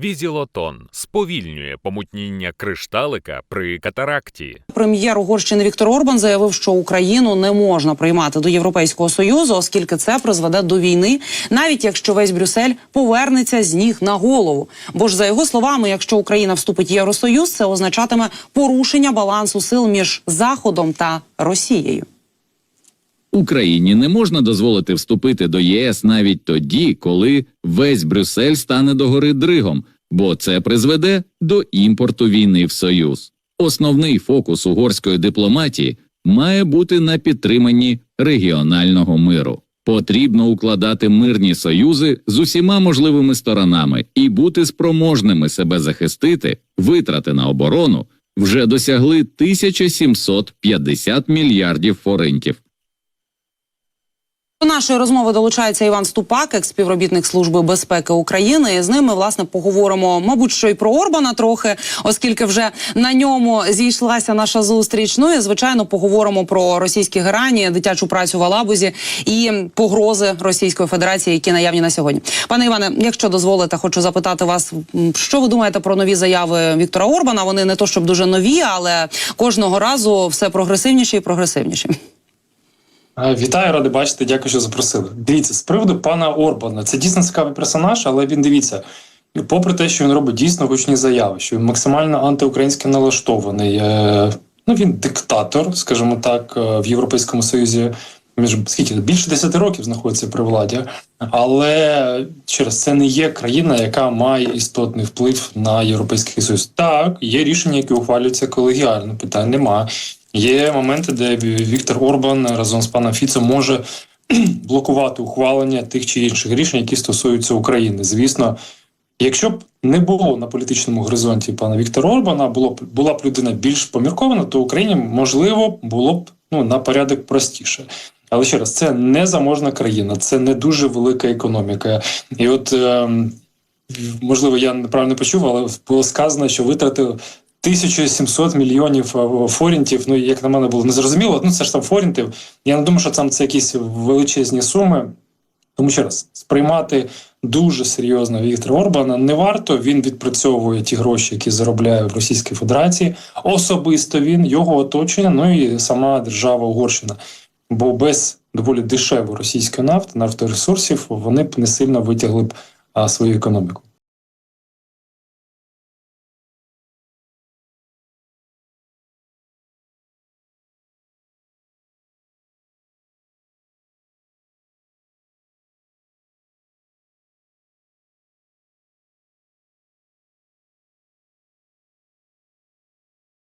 Візілотон сповільнює помутніння кришталика при катаракті. Прем'єр Угорщини Віктор Орбан заявив, що Україну не можна приймати до Європейського союзу, оскільки це призведе до війни, навіть якщо весь Брюссель повернеться з ніг на голову. Бо ж за його словами, якщо Україна вступить в Євросоюз, це означатиме порушення балансу сил між Заходом та Росією. Україні не можна дозволити вступити до ЄС навіть тоді, коли весь Брюссель стане догори дригом, бо це призведе до імпорту війни в Союз. Основний фокус угорської дипломатії має бути на підтриманні регіонального миру. Потрібно укладати мирні союзи з усіма можливими сторонами і бути спроможними себе захистити. Витрати на оборону вже досягли 1750 мільярдів форинтів. До нашої розмови долучається Іван Ступак, екс-співробітник Служби безпеки України. І з ними власне поговоримо, мабуть, що й про Орбана трохи, оскільки вже на ньому зійшлася наша зустріч. Ну і звичайно, поговоримо про російські герані, дитячу працю в Алабузі і погрози Російської Федерації, які наявні на сьогодні. Пане Іване, якщо дозволите, хочу запитати вас, що ви думаєте про нові заяви Віктора Орбана? Вони не то щоб дуже нові, але кожного разу все прогресивніші і прогресивніші. Е, Вітаю, радий бачити. Дякую, що запросили. Дивіться, з приводу пана Орбана. Це дійсно цікавий персонаж, але він дивіться, попри те, що він робить дійсно гучні заяви, що він максимально антиукраїнськи налаштований. е, Ну він диктатор, скажімо так, е, в Європейському Союзі. Між скільки більше 10 років знаходиться при владі, але через це не є країна, яка має істотний вплив на європейський союз. Так, є рішення, які ухвалюються колегіально. Питань немає. Є моменти, де Віктор Орбан разом з паном Фіцо може блокувати ухвалення тих чи інших рішень, які стосуються України. Звісно, якщо б не було на політичному горизонті пана Віктора Орбана, було б була б людина більш поміркована, то Україні можливо було б ну на порядок простіше. Але ще раз, це не заможна країна, це не дуже велика економіка. І от ем, можливо, я неправильно почув, але було сказано, що витратив 1700 мільйонів е, форінтів. Ну, як на мене, було незрозуміло. Ну, це ж там форінтів. Я не думаю, що там це якісь величезні суми. Тому ще раз сприймати дуже серйозно Віктора Орбана не варто. Він відпрацьовує ті гроші, які заробляє в Російській Федерації. Особисто він, його оточення, ну і сама держава Угорщина. Бо без доволі дешевої російської нафти, нафторесурсів, вони б не сильно витягли б а, свою економіку.